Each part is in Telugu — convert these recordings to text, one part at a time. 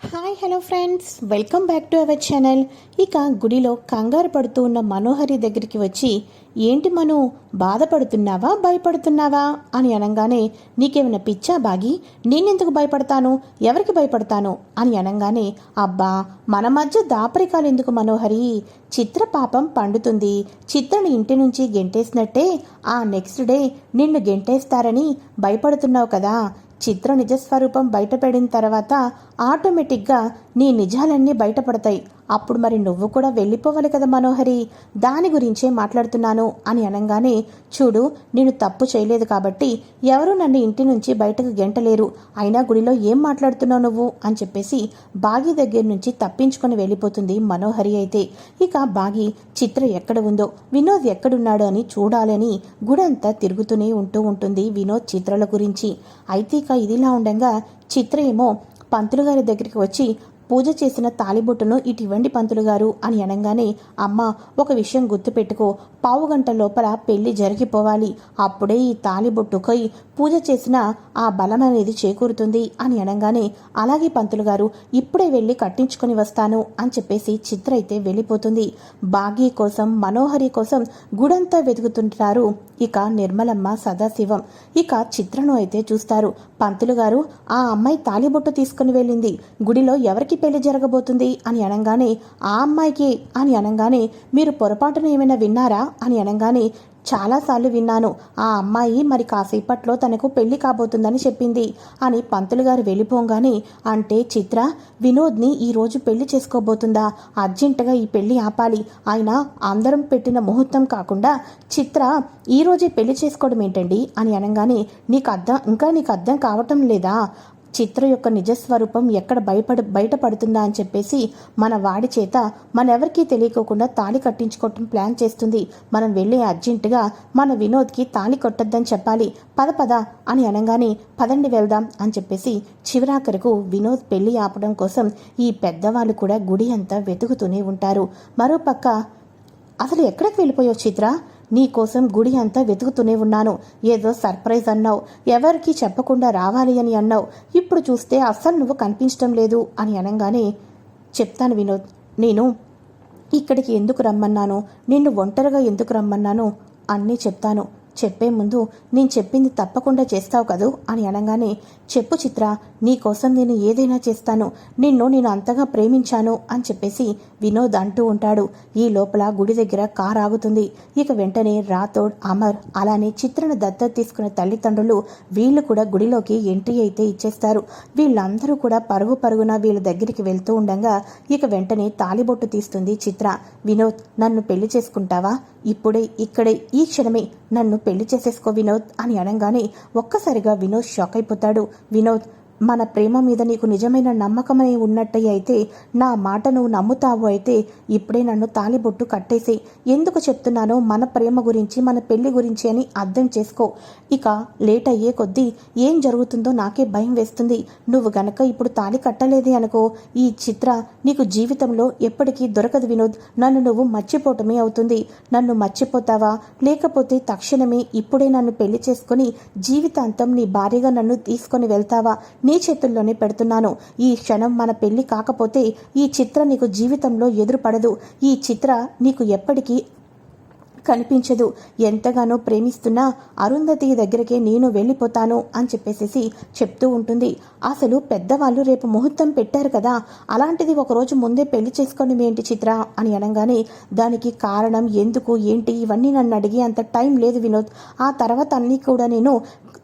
Hi hello friends welcome back to our channel ఇక గుడిలో కంగారు పడుతూ ఉన్న మనోహరి దగ్గరికి వచ్చి ఏంటి మను బాధపడుతున్నావా? భయపడుతున్నావా? అని అనగానే నీకేమైనా పిచ్చా బాగి? నేనెందుకు భయపడతాను? ఎవరికి భయపడతాను? అని అనగానే అబ్బా మన మధ్య దాపరికాలు ఎందుకు మనోహరి? చిత్ర పాపం పండుతుంది. చిత్రను ఇంటి నుంచి గెంటేసినట్టే ఆ నెక్స్ట్ డే నిన్ను గెంటేస్తారని భయపడుతున్నావు కదా. చిత్ర నిజస్వరూపం బయటపడిన తర్వాత ఆటోమేటిక్గా నీ నిజాలన్నీ బయటపడతాయి. అప్పుడు మరి నువ్వు కూడా వెళ్ళిపోవాలి కదా మనోహరి. దాని గురించే మాట్లాడుతున్నాను అని అనగానే చూడు నేను తప్పు చేయలేదు కాబట్టి ఎవరు నన్ను ఇంటి నుంచి బయటకు గెంటలేరు. అయినా గుడిలో ఏం మాట్లాడుతున్నావు నువ్వు? అని చెప్పేసి బాగి దగ్గర నుంచి తప్పించుకొని వెళ్ళిపోతుంది మనోహరి అయితే. ఇక బాగి చిత్ర ఎక్కడ ఉందో వినోద్ ఎక్కడున్నాడు అని చూడాలని గుడంతా తిరుగుతూనే ఉంటూ ఉంటుంది వినోద్ చిత్రల గురించి. అయితే ఇక ఇదిలా ఉండగా చిత్ర ఏమో పంతులు గారి దగ్గరికి వచ్చి పూజ చేసిన తాలిబొట్టును ఇటు ఇవ్వండి పంతులు గారు అని అనగానే అమ్మ ఒక విషయం గుర్తుపెట్టుకో. పావు గంట లోపల పెళ్ళి జరిగిపోవాలి. అప్పుడే ఈ తాలిబొట్టుకై పూజ చేసిన ఆ బలం అనేది చేకూరుతుంది అని అనగానే అలాగే పంతులు గారు ఇప్పుడే వెళ్ళి కట్టించుకొని వస్తాను అని చెప్పేసి చిత్ర అయితే వెళ్ళిపోతుంది. బాగీ కోసం మనోహరి కోసం గుడంతా వెతుకుతుంటారు ఇక నిర్మలమ్మ సదాశివం. ఇక చిత్రను అయితే చూస్తారు. పంతులు గారు ఆ అమ్మాయి తాలిబొట్టు తీసుకుని వెళ్ళింది. గుడిలో ఎవరికి పెళ్ళి జరగబోతుంది అని అనగానే ఆ అమ్మాయికి అని అనగానే మీరు పొరపాటున ఏమైనా విన్నారా? అని అనగానే చాలాసార్లు విన్నాను. ఆ అమ్మాయి మరి కాసేపట్లో తనకు పెళ్ళి కాబోతుందని చెప్పింది అని పంతులు గారు వెళ్ళిపోగానే అంటే చిత్ర వినోద్ని ఈరోజు పెళ్ళి చేసుకోబోతుందా? అర్జెంటుగా ఈ పెళ్ళి ఆపాలి. ఆయన అందరం పెట్టిన ముహూర్తం కాకుండా చిత్ర ఈరోజే పెళ్ళి చేసుకోవడం ఏంటండి? అని అనగానే నీకు అర్థం ఇంకా నీకు అర్థం కావటం లేదా? చిత్ర యొక్క నిజస్వరూపం ఎక్కడ భయపడ బయటపడుతుందా అని చెప్పేసి మన వాడి చేత మనెవరికీ తెలియకోకుండా తాళి కట్టించుకోవటం ప్లాన్ చేస్తుంది. మనం వెళ్ళే అర్జెంటుగా మన వినోద్కి తాళి కొట్టొద్దని చెప్పాలి. పద పద అని అనగానే పదండి వెళ్దాం అని చెప్పేసి చివరాఖరకు వినోద్ పెళ్ళి ఆపడం కోసం ఈ పెద్దవాళ్ళు కూడా గుడి అంతా వెతుకుతూనే ఉంటారు. మరోపక్క అసలు ఎక్కడికి వెళ్ళిపోయావు చిత్ర? నీ కోసం గుడి అంతా వెతుకుతూనే ఉన్నాను. ఏదో సర్ప్రైజ్ అన్నావు. ఎవరికీ చెప్పకుండా రావాలి అని అన్నావు. ఇప్పుడు చూస్తే అస్సలు నువ్వు కనిపించడం లేదు అని అనగానే చెప్తాను వినోద్. నేను ఇక్కడికి ఎందుకు రమ్మన్నాను? నిన్ను ఒంటరిగా ఎందుకు రమ్మన్నాను? అన్నీ చెప్తాను. చెప్పే ముందు నేను చెప్పింది తప్పకుండా చేస్తావు కదూ అని అనగానే చెప్పు చిత్ర నీకోసం నేను ఏదైనా చేస్తాను నిన్ను నేను అంతగా ప్రేమించాను అని చెప్పేసి వినోద్ అంటూ ఉంటాడు. ఈ లోపల గుడి దగ్గర కార్ ఆగుతుంది. ఇక వెంటనే రాథోడ్ అమర్ అలానే చిత్రను దత్తత తీసుకున్న తల్లిదండ్రులు వీళ్ళు కూడా గుడిలోకి ఎంట్రీ అయితే ఇచ్చేస్తారు. వీళ్ళందరూ కూడా పరుగు పరుగున వీళ్ళ దగ్గరికి వెళ్తూ ఉండగా ఇక వెంటనే తాలిబొట్టు తీస్తుంది చిత్ర. వినోద్ నన్ను పెళ్ళి చేసుకుంటావా? ఇప్పుడే ఇక్కడే ఈ క్షణమే నన్ను పెళ్ళి చేసేసుకో వినోద్ అని అనగానే ఒక్కసారిగా వినోద్ షాక్ అయిపోతాడు. వినోద్ మన ప్రేమ మీద నీకు నిజమైన నమ్మకమై ఉన్నట్టు అయితే నా మాట నువ్వు నమ్ముతావు అయితే ఇప్పుడే నన్ను తాలిబొట్టు కట్టేసి ఎందుకు చెప్తున్నానో మన ప్రేమ గురించి మన పెళ్ళి గురించి అని అర్థం చేసుకో. ఇక లేట్ అయ్యే కొద్దీ ఏం జరుగుతుందో నాకే భయం వేస్తుంది. నువ్వు గనక ఇప్పుడు తాళి కట్టలేదే అనుకో ఈ చిత్ర నీకు జీవితంలో ఎప్పటికీ దొరకదు వినోద్. నన్ను నువ్వు మర్చిపోవటమే అవుతుంది. నన్ను మర్చిపోతావా? లేకపోతే తక్షణమే ఇప్పుడే నన్ను పెళ్ళి చేసుకుని జీవితాంతం నీ భార్యగా నన్ను తీసుకొని వెళ్తావా? నీ చేతుల్లోనే పెడుతున్నాను. ఈ క్షణం మన పెళ్ళి కాకపోతే ఈ చిత్ర నీకు జీవితంలో ఎదురుపడదు ఈ చిత్ర నీకు ఎప్పటికీ కనిపించదు. ఎంతగానో ప్రేమిస్తున్నా అరుంధతి దగ్గరికే నేను వెళ్ళిపోతాను అని చెప్పేసేసి చెప్తూ ఉంటుంది. అసలు పెద్దవాళ్ళు రేపు ముహూర్తం పెట్టారు కదా. అలాంటిది ఒకరోజు ముందే పెళ్ళి చేసుకోండి ఏంటి చిత్ర అని అనగానే దానికి కారణం ఎందుకు ఏంటి ఇవన్నీ నన్ను అడిగి అంత టైం లేదు వినోద్. ఆ తర్వాత అన్నీ కూడా నేను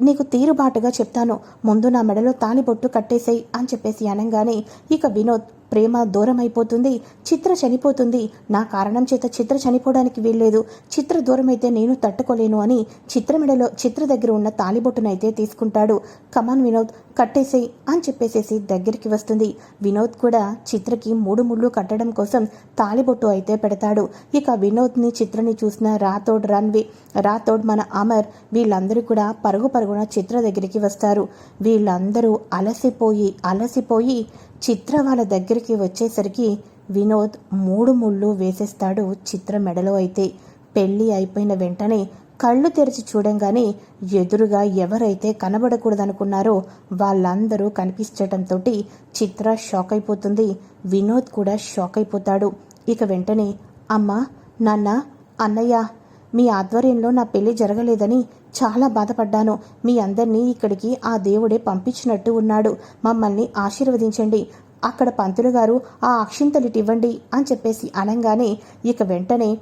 నీకు తీరుబాటుగా చెప్తాను. ముందు నా మెడలో తాలిబొట్టు కట్టేసేయి అని చెప్పేసి అనగానే ఇక వినోద్ ప్రేమ దూరం అయిపోతుంది చిత్ర చనిపోతుంది. నా కారణం చేత చిత్ర చనిపోవడానికి వీల్లేదు. చిత్ర దూరం అయితే నేను తట్టుకోలేను అని చిత్రమిడలో చిత్ర దగ్గర ఉన్న తాలిబొట్టునైతే తీసుకుంటాడు. కమాన్ వినోద్ కట్టేసేయి అని చెప్పేసేసి దగ్గరికి వస్తుంది. వినోద్ కూడా చిత్రకి మూడు ముళ్ళు కట్టడం కోసం తాలిబొట్టు అయితే పెడతాడు. ఇక వినోద్ని చిత్రని చూసిన రాథోడ్ రన్వి రాథోడ్ మన అమర్ వీళ్ళందరూ కూడా పరుగు పరుగున చిత్ర దగ్గరికి వస్తారు. వీళ్ళందరూ అలసిపోయి అలసిపోయి చిత్ర వాళ్ళ దగ్గరికి వచ్చేసరికి వినోద్ మూడు ముళ్ళు వేసేస్తాడు చిత్ర మెడలో అయితే. పెళ్ళి అయిపోయిన వెంటనే కళ్ళు తెరిచి చూడంగానే ఎదురుగా ఎవరైతే కనబడకూడదనుకున్నారో వాళ్ళందరూ కనిపించటంతో చిత్ర షాక్ అయిపోతుంది. వినోద్ కూడా షాక్ అయిపోతాడు. ఇక వెంటనే అమ్మా నాన్న అన్నయ్య మీ ఆధ్వర్యంలో నా పెళ్ళి జరగలేదని చాలా బాధపడ్డాను. మీ అందరినీ ఇక్కడికి ఆ దేవుడే పంపించినట్టు ఉన్నాడు. మమ్మల్ని ఆశీర్వదించండి. అక్కడ పంతులు గారు ఆ అక్షింతలిటి ఇవ్వండి అని చెప్పేసి అనగానే ఇక వెంటనే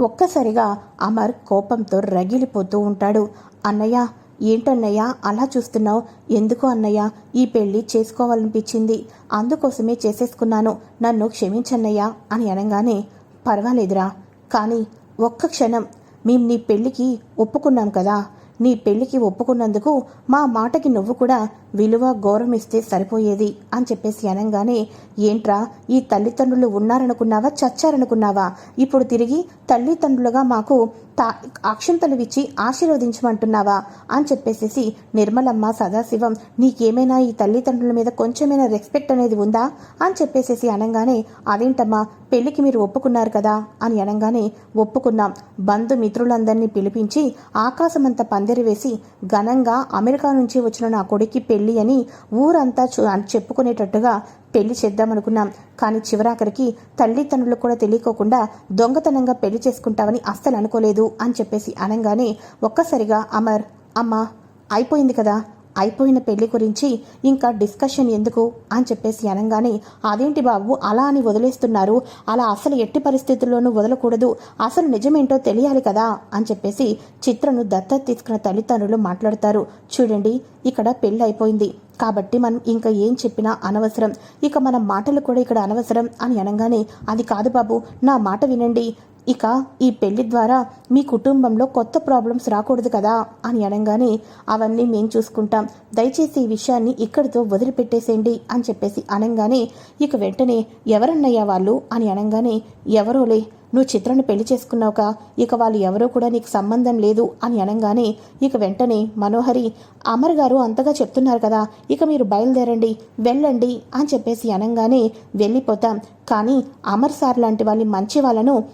ఒక్కసారిగా అమర్ కోపంతో రగిలిపోతూ ఉంటాడు. అన్నయ్య ఏంటన్నయ్య అలా చూస్తున్నావు? ఎందుకు అన్నయ్య? ఈ పెళ్ళి చేసుకోవాలనిపించింది. అందుకోసమే చేసేసుకున్నాను. నన్ను క్షమించన్నయ్య అని అనగానే పర్వాలేదురా. కానీ ఒక్క క్షణం. మేము నీ పెళ్ళికి ఒప్పుకున్నాం కదా. నీ పెళ్ళికి ఒప్పుకున్నందుకు మా మాటకి నువ్వు కూడా విలువ గౌరవం ఇస్తే సరిపోయేది అని చెప్పేసి అనగానే ఏంట్రా ఈ తల్లిదండ్రులు ఉన్నారనుకున్నావా చచ్చారనుకున్నావా? ఇప్పుడు తిరిగి తల్లిదండ్రులుగా మాకు తా అక్షంతలువిచ్చి ఆశీర్వదించమంటున్నావా? అని చెప్పేసేసి నిర్మలమ్మ సదాశివం నీకేమైనా ఈ తల్లిదండ్రుల మీద కొంచెమైనా రెస్పెక్ట్ అనేది ఉందా? అని చెప్పేసేసి అనగానే అదేంటమ్మా పెళ్ళికి మీరు ఒప్పుకున్నారు కదా? అని అనగానే ఒప్పుకున్నాం. బంధుమిత్రులందరినీ పిలిపించి ఆకాశమంత పందిరి వేసి ఘనంగా అమెరికా నుంచి వచ్చిన నా కొడుక్కి పెళ్ళి అని ఊరంతా చెప్పుకునేటట్టుగా పెళ్ళి చేద్దామనుకున్నాం. కానీ చివరాఖరికి తల్లిదండ్రులకు కూడా తెలియకోకుండా దొంగతనంగా పెళ్ళి చేసుకుంటామని అస్సలు అనుకోలేదు అని చెప్పేసి అనగానే ఒక్కసారిగా అమర్ అమ్మా అయిపోయింది కదా. అయిపోయిన పెళ్ళి గురించి ఇంకా డిస్కషన్ ఎందుకు? అని చెప్పేసి అనగానే అదేంటి బాబు అలా అని వదిలేస్తున్నారు. అలా అసలు ఎట్టి పరిస్థితుల్లోనూ వదలకూడదు. అసలు నిజమేంటో తెలియాలి కదా. అని చెప్పేసి చిత్రను దత్తత తీసుకున్న తల్లిదండ్రులు మాట్లాడతారు. చూడండి ఇక్కడ పెళ్ళి అయిపోయింది కాబట్టి మనం ఇంకా ఏం చెప్పినా అనవసరం. ఇక మన మాటలు కూడా ఇక్కడ అనవసరం అని అనగానే అది కాదు బాబు నా మాట వినండి. ఇక ఈ పెళ్ళి ద్వారా మీ కుటుంబంలో కొత్త ప్రాబ్లమ్స్ రాకూడదు కదా అని అనగానే అవన్నీ మేం చూసుకుంటాం. దయచేసి ఈ విషయాన్ని ఇక్కడితో వదిలిపెట్టేసేయండి అని చెప్పేసి అనగానే ఇక వెంటనే ఎవరన్నయ్యా వాళ్ళు అని అనగానే ఎవరోలే నువ్వు చిత్రాన్ని పెళ్ళి చేసుకున్నావుక ఇక వాళ్ళు ఎవరో కూడా నీకు సంబంధం లేదు అని అనగానే ఇక వెంటనే మనోహరి అమర్ గారు అంతగా చెప్తున్నారు కదా ఇక మీరు బయలుదేరండి వెళ్ళండి అని చెప్పేసి అనగానే వెళ్ళిపోతాం. కానీ అమర్ సార్ లాంటి వాళ్ళ మంచి వాళ్ళను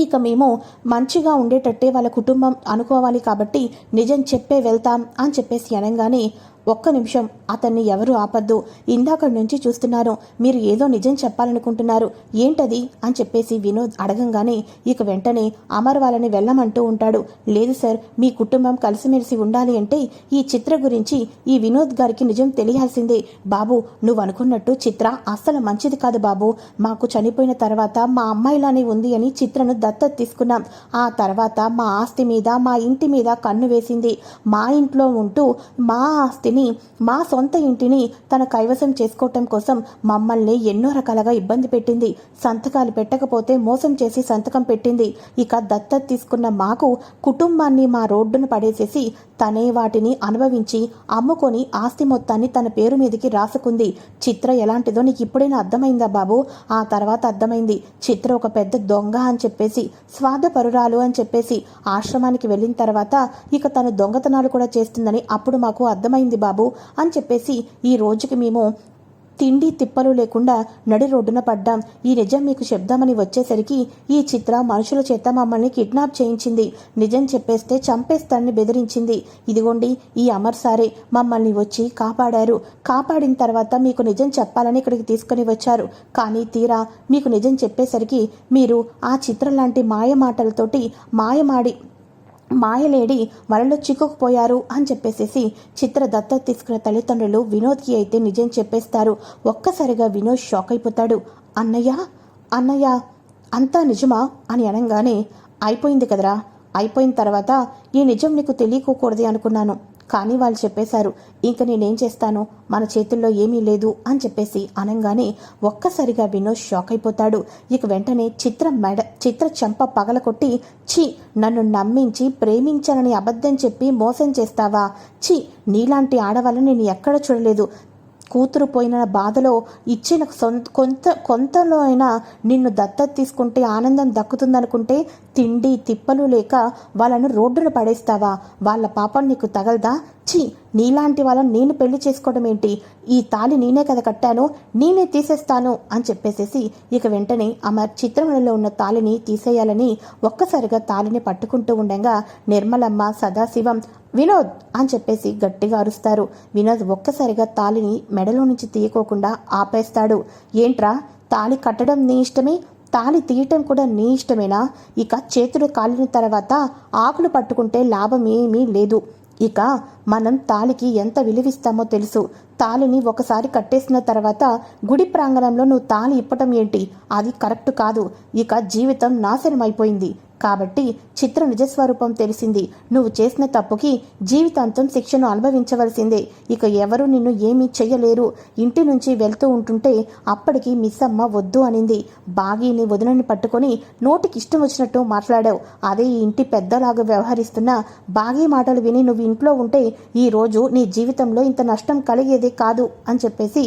ఇక మేము మంచిగా ఉండేటట్టే వాళ్ళ కుటుంబం అనుకోవాలి కాబట్టి నిజం చెప్పే వెళ్తాం అని చెప్పేసి అనగానే ఒక్క నిమిషం. అతన్ని ఎవరు ఆపద్దు. ఇందాక నుంచి చూస్తున్నాను మీరు ఏదో నిజం చెప్పాలనుకుంటున్నారు. ఏంటది? అని చెప్పేసి వినోద్ అడగంగానే ఇక వెంటనే అమర్ వాళ్ళని వెళ్ళమంటూ ఉంటాడు. లేదు సార్ మీ కుటుంబం కలిసిమెలిసి ఉండాలి అంటే ఈ చిత్ర గురించి ఈ వినోద్ గారికి నిజం తెలియాల్సిందే. బాబు నువ్వు అనుకున్నట్టు చిత్ర అస్సలు మంచిది కాదు బాబు. మాకు చనిపోయిన తర్వాత మా అమ్మాయిలానే ఉంది అని చిత్రను దత్తత తీసుకున్నాం. ఆ తర్వాత మా ఆస్తి మీద మా ఇంటి మీద కన్ను వేసింది. మా ఇంట్లో ఉంటూ మా ఆస్తిని మా సొంత ఇంటిని తన కైవసం చేసుకోవటం కోసం మమ్మల్ని ఎన్నో రకాలుగా ఇబ్బంది పెట్టింది. సంతకాలు పెట్టకపోతే మోసం చేసి సంతకం పెట్టింది. ఇక దత్తత తీసుకున్న మాకు కుటుంబాన్ని మా రోడ్డున పడేసేసి తనే వాటిని అనుభవించి అమ్ముకొని ఆస్తి మొత్తాన్ని తన పేరు మీదకి రాసుకుంది. చిత్ర ఎలాంటిదో నీకు ఇప్పుడైనా అర్థమైందా బాబు? ఆ తర్వాత అర్థమైంది. చిత్ర ఒక పెద్ద దొంగ అని చెప్పేసి స్వార్థపరురాలు అని చెప్పేసి ఆశ్రమానికి వెళ్ళిన తర్వాత ఇక తను దొంగతనాలు కూడా చేస్తుందని అప్పుడు మాకు అర్థమైంది బాబు. బాబు అని చెప్పేసి ఈ రోజుకి మేము తిండి తిప్పలు లేకుండా నడి రోడ్డున పడ్డాం. ఈ నిజం మీకు చెప్దామని వచ్చేసరికి ఈ చిత్ర మనుషుల చేత మమ్మల్ని కిడ్నాప్ చేయించింది. నిజం చెప్పేస్తే చంపేస్తాన్ని బెదిరించింది. ఇదిగోండి ఈ అమర్ సారే మమ్మల్ని వచ్చి కాపాడారు. కాపాడిన తర్వాత మీకు నిజం చెప్పాలని ఇక్కడికి తీసుకుని వచ్చారు. కానీ తీరా మీకు నిజం చెప్పేసరికి మీరు ఆ చిత్రం లాంటి మాయ మాటలతోటి మాయమాడి మాయలేడి వలలో చిక్కుకుపోయారు అని చెప్పేసేసి చిత్ర దత్తత తీసుకున్న తల్లిదండ్రులు వినోద్కి అయితే నిజం చెప్పేస్తారు. ఒక్కసారిగా వినోద్ షాక్ అయిపోతాడు. అన్నయ్య? అన్నయ్య అంతా నిజమా? అని అనగానే అయిపోయింది కదరా. అయిపోయిన తర్వాత ఈ నిజం నీకు తెలియకూడదు అనుకున్నాను. కానీ వాళ్ళు చెప్పేశారు ఇంక నేనేం చేస్తాను? మన చేతుల్లో ఏమీ లేదు అని చెప్పేసి అనగానే ఒక్కసారిగా వినోద్ షాక్ అయిపోతాడు. ఇక వెంటనే చిత్ర మెడ చిత్ర చెంప పగలకొట్టి ఛీ నన్ను నమ్మించి ప్రేమించానని అబద్ధం చెప్పి మోసం చేస్తావా? ఛీ నీలాంటి ఆడవాళ్ళని నేను ఎక్కడ చూడలేదు. కూతురు పోయిన బాధలో ఇచ్చిన సొంత కొంత కొంతలో అయినా నిన్ను దత్తత తీసుకుంటే ఆనందం దక్కుతుందనుకుంటే తిండి తిప్పలు లేక వాళ్ళను రోడ్డున పడేస్తావా? వాళ్ళ పాపం నీకు తగలదా? ఛీ నీలాంటి వాళ్ళని నేను పెళ్ళి చేసుకోవడం ఏంటి? ఈ తాళి నేనే కదా కట్టాను నేనే తీసేస్తాను అని చెప్పేసేసి ఇక వెంటనే అమర్ చిత్రమణిలో ఉన్న తాళిని తీసేయాలని ఒక్కసారిగా తాళిని పట్టుకుంటూ ఉండగా నిర్మలమ్మ సదాశివం వినోద్ అని చెప్పేసి గట్టిగా అరుస్తారు. వినోద్ ఒక్కసారిగా తాళిని మెడలో నుంచి తీయకోకుండా ఆపేస్తాడు. ఏంట్రా తాళి కట్టడం నీ ఇష్టమే? తాళి తీయటం కూడా నీ ఇష్టమేనా? ఇక చేతులు కాలిన తర్వాత ఆకులు పట్టుకుంటే లాభం ఏమీ లేదు. ఇక మనం తాళికి ఎంత విలువిస్తామో తెలుసు. తాళిని ఒకసారి కట్టేసిన తర్వాత గుడి ప్రాంగణంలో నువ్వు తాళి ఇప్పటం ఏంటి? అది కరెక్ట్ కాదు. ఇక జీవితం నాశనం అయిపోయింది కాబట్టి చిత్ర నిజస్వరూపం తెలిసింది. నువ్వు చేసిన తప్పుకి జీవితాంతం శిక్షను అనుభవించవలసిందే. ఇక ఎవరు నిన్ను ఏమీ చెయ్యలేరు. ఇంటి నుంచి వెళ్తూ ఉంటుంటే అప్పటికి మిస్ అమ్మ వద్దు అనింది. బాగీని వదినని పట్టుకొని నోటికి ఇష్టం వచ్చినట్టు మాట్లాడావు. అదే ఈ ఇంటి పెద్దలాగా వ్యవహరిస్తున్న బాగీ మాటలు విని నువ్వు ఇంట్లో ఉంటే ఈ రోజు నీ జీవితంలో ఇంత నష్టం కలిగేదే కాదు అని చెప్పేసి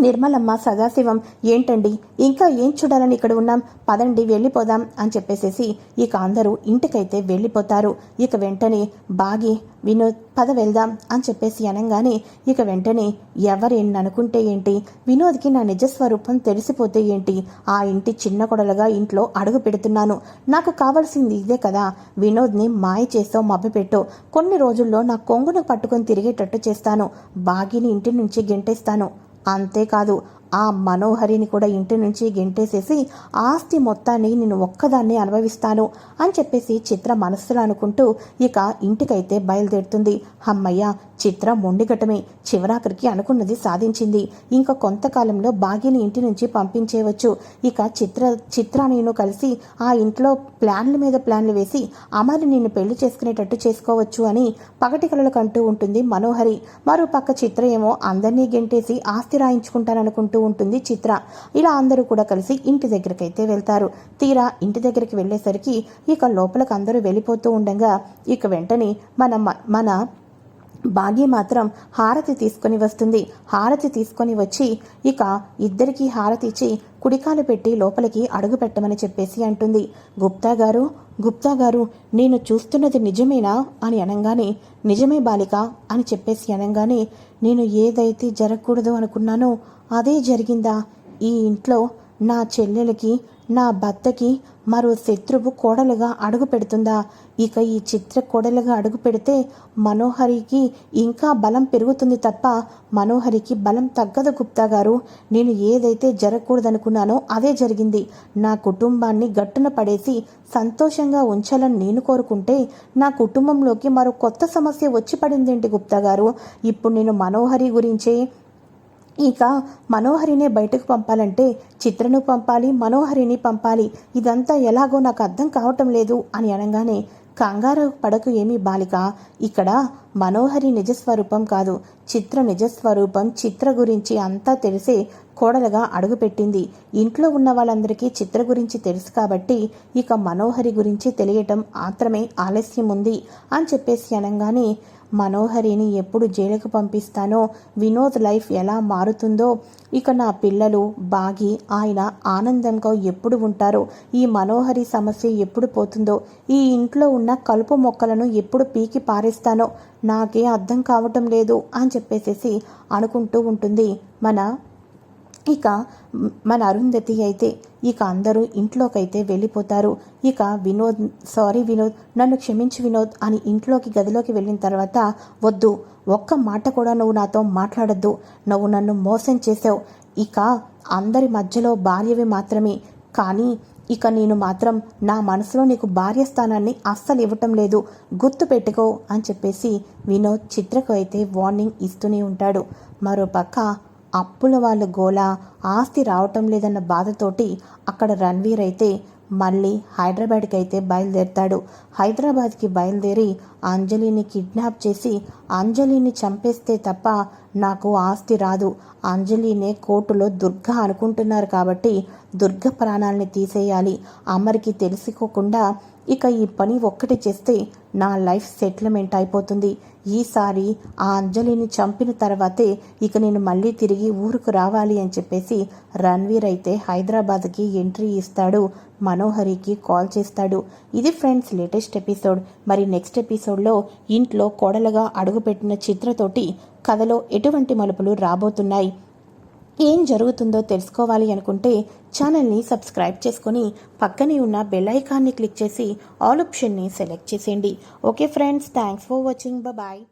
నిర్మలమ్మ సదాశివం ఏంటండి? ఇంకా ఏం చూడాలని ఇక్కడ ఉన్నాం? పదండి వెళ్ళిపోదాం అని చెప్పేసేసి ఇక అందరూ ఇంటికైతే వెళ్ళిపోతారు. ఇక వెంటనే బాగి వినోద్ పద వెళ్దాం అని చెప్పేసి అనగానే ఇక వెంటనే ఎవరేం అనుకుంటే ఏంటి? వినోద్కి నా నిజస్వరూపం తెలిసిపోతే ఏంటి? ఆ ఇంటి చిన్న కొడలుగా ఇంట్లో అడుగు పెడుతున్నాను. నాకు కావాల్సింది ఇదే కదా. వినోద్ని మాయ చేసో మభ్యపెట్టో కొన్ని రోజుల్లో నా కొంగును పట్టుకొని తిరిగేటట్టు చేస్తాను. బాగిని ఇంటి నుంచి గెంటేస్తాను. అంతేకాదు ఆ మనోహరిని కూడా ఇంటి నుంచి గెంటేసేసి ఆస్తి మొత్తాన్ని నేను ఒక్కదాన్ని అనుభవిస్తాను అని చెప్పేసి చిత్ర మనస్సులో అనుకుంటూ ఇక ఇంటికైతే బయలుదేరుతుంది. అమ్మయ్య చిత్ర మొండిగటమే చివరాఖరికి అనుకున్నది సాధించింది. ఇంకా కొంతకాలంలో భాగ్యని ఇంటి నుంచి పంపించేవచ్చు ఇక చిత్ర చిత్ర నేను కలిసి ఆ ఇంట్లో ప్లాన్ల మీద ప్లాన్లు వేసి అమరి నిన్ను పెళ్ళి చేసుకునేటట్టు చేసుకోవచ్చు అని పగటి కలలు కంటూ ఉంటుంది మనోహరి. మరో పక్క చిత్ర ఏమో అందరినీ గెంటేసి ఆస్తి రాయించుకుంటాననుకుంటూ ఉంటుంది చిత్ర. ఇలా అందరూ కూడా కలిసి ఇంటి దగ్గరకైతే వెళ్తారు. తీరా ఇంటి దగ్గరికి వెళ్ళేసరికి ఇక లోపలికి అందరూ వెళ్ళిపోతూ ఉండగా ఇక వెంటనే మన మన భాగ్య మాత్రం హారతి తీసుకొని వస్తుంది. హారతి తీసుకొని వచ్చి ఇక ఇద్దరికి హారతి ఇచ్చి కుడికాలు పెట్టి లోపలికి అడుగు పెట్టమని చెప్పేసి అంటుంది. గుప్తా గారు గుప్తా గారు నేను చూస్తున్నది నిజమేనా అని అనగానే నిజమే బాలిక అని చెప్పేసి అనగానే నేను ఏదైతే జరగకూడదు అనుకున్నానో అదే జరిగిందా? ఈ ఇంట్లో నా చెల్లెలకి నా భర్తకి మరో శత్రువు కోడలుగా అడుగు పెడుతుందా? ఇక ఈ చిత్ర కోడలుగా అడుగు పెడితే మనోహరికి ఇంకా బలం పెరుగుతుంది తప్ప మనోహరికి బలం తగ్గదు గుప్తా గారు. నేను ఏదైతే జరగకూడదనుకున్నానో అదే జరిగింది. నా కుటుంబాన్ని గట్టున పడేసి సంతోషంగా ఉంచాలని నేను కోరుకుంటే నా కుటుంబంలోకి మరో కొత్త సమస్య వచ్చి పడిందేంటి గుప్తా గారు? ఇప్పుడు నేను మనోహరి గురించే ఇక మనోహరినే బయటకు పంపాలంటే చిత్రను పంపాలి మనోహరిని పంపాలి. ఇదంతా ఎలాగో నాకు అర్థం కావటం లేదు అని అనగానే కంగారు పడకు ఏమి బాలిక. ఇక్కడ మనోహరి నిజస్వరూపం కాదు. చిత్ర నిజస్వరూపం చిత్ర గురించి అంతా తెలిసే కోడలుగా అడుగుపెట్టింది. ఇంట్లో ఉన్న వాళ్ళందరికీ చిత్ర గురించి తెలుసు కాబట్టి ఇక మనోహరి గురించి తెలియటం మాత్రమే ఆలస్యం ఉంది అని చెప్పేసి అనగానే మనోహరిని ఎప్పుడు జైలుకు పంపిస్తానో వినోద్ లైఫ్ ఎలా మారుతుందో ఇక నా పిల్లలు బాగి ఆయన ఆనందంగా ఎప్పుడు ఉంటారో ఈ మనోహరి సమస్య ఎప్పుడు పోతుందో ఈ ఇంట్లో ఉన్న కలుపు మొక్కలను ఎప్పుడు పీకి పారేస్తానో నాకే అర్థం కావటం లేదు అని చెప్పేసేసి అనుకుంటూ ఉంటుంది. మన ఇక మన అరుంధతి అయితే ఇక అందరూ ఇంట్లోకైతే వెళ్ళిపోతారు. ఇక వినోద్ సారీ వినోద్ నన్ను క్షమించి వినోద్ అని ఇంట్లోకి గదిలోకి వెళ్ళిన తర్వాత వద్దు ఒక్క మాట కూడా నువ్వు నాతో మాట్లాడద్దు. నువ్వు నన్ను మోసం చేసావు. ఇక అందరి మధ్యలో భార్యవి మాత్రమే. కానీ ఇక నేను మాత్రం నా మనసులో నీకు భార్య స్థానాన్ని అస్సలు ఇవ్వటం లేదు. గుర్తు పెట్టుకో అని చెప్పేసి వినోద్ చిత్రకు అయితే వార్నింగ్ ఇస్తూనే ఉంటాడు. మరోపక్క అప్పుల వాళ్ళ గోల ఆస్తి రావటం లేదన్న బాధతోటి అక్కడ రణ్వీర్ అయితే మళ్ళీ హైదరాబాద్కి అయితే బయలుదేరుతాడు. హైదరాబాద్కి బయలుదేరి అంజలిని కిడ్నాప్ చేసి అంజలిని చంపేస్తే తప్ప నాకు ఆస్తి రాదు. అంజలినే కోర్టులో దుర్గ అనుకుంటున్నారు కాబట్టి దుర్గ ప్రాణాలని తీసేయాలి. అమరికి తెలుసుకోకుండా ఇక ఈ పని ఒక్కటి చేస్తే నా లైఫ్ సెటిల్మెంట్ అయిపోతుంది. ఈసారి ఆ అంజలిని చంపిన తర్వాతే ఇక నేను మళ్ళీ తిరిగి ఊరుకు రావాలి అని చెప్పేసి రణ్వీర్ అయితే హైదరాబాద్కి ఎంట్రీ ఇస్తాడు. మనోహరికి కాల్ చేస్తాడు. ఇది ఫ్రెండ్స్ లేటెస్ట్ ఎపిసోడ్. మరి నెక్స్ట్ ఎపిసోడ్లో ఇంట్లో కోడలుగా అడుగుపెట్టిన చిత్రతోటి కథలో ఎటువంటి మలుపులు రాబోతున్నాయి? ఏం జరుగుతుందో తెలుసుకోవాలి అనుకుంటే ఛానల్ని సబ్స్క్రైబ్ చేసుకొని పక్కనే ఉన్న బెల్ ఐకాన్ని క్లిక్ చేసి ఆల్ ఆప్షన్ని సెలెక్ట్ చేసేయండి. Okay friends thanks for watching. Bye